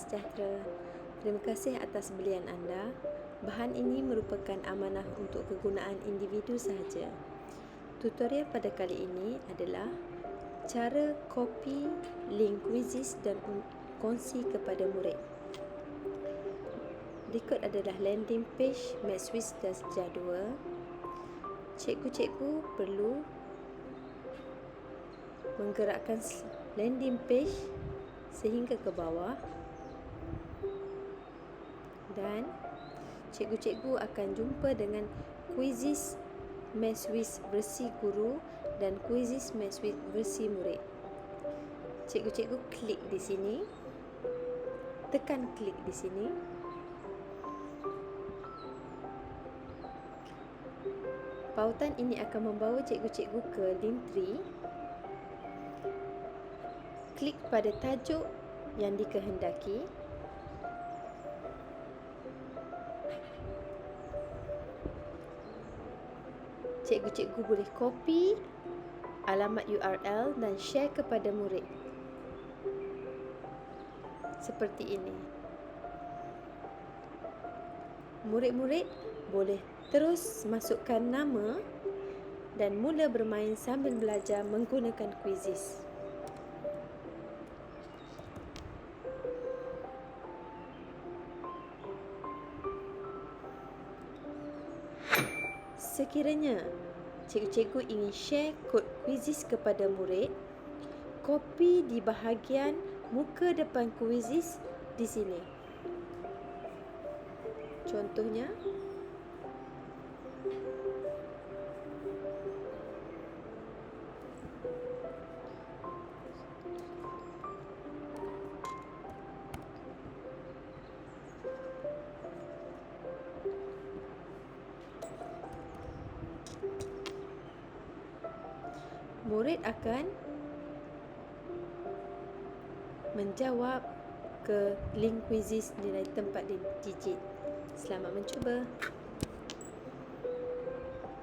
sejahtera. Terima kasih atas belian anda. Bahan ini merupakan amanah untuk kegunaan individu sahaja. Tutorial pada kali ini adalah cara copy link quizzes dan kongsi kepada murid. Berikut adalah landing page MathSwiss Darjah 2. Cikgu-cikgu perlu menggerakkan landing page sehingga ke bawah dan cikgu-cikgu akan jumpa dengan quizzes MathSwiss versi guru dan quizzes MathSwiss versi murid. Cikgu-cikgu klik di sini. Tekan klik di sini. Pautan ini akan membawa cikgu-cikgu ke link tree klik pada tajuk yang dikehendaki. Cikgu-cikgu boleh copy alamat URL dan share kepada murid. Seperti ini. Murid-murid boleh terus masukkan nama dan mula bermain sambil belajar menggunakan quizzes. Sekiranya cikgu-cikgu ingin share kod quizzes kepada murid, kopi di bahagian muka depan quizzes di sini. Contohnya, murid akan menjawab ke link quizzes nilai tempat digit. Selamat mencuba.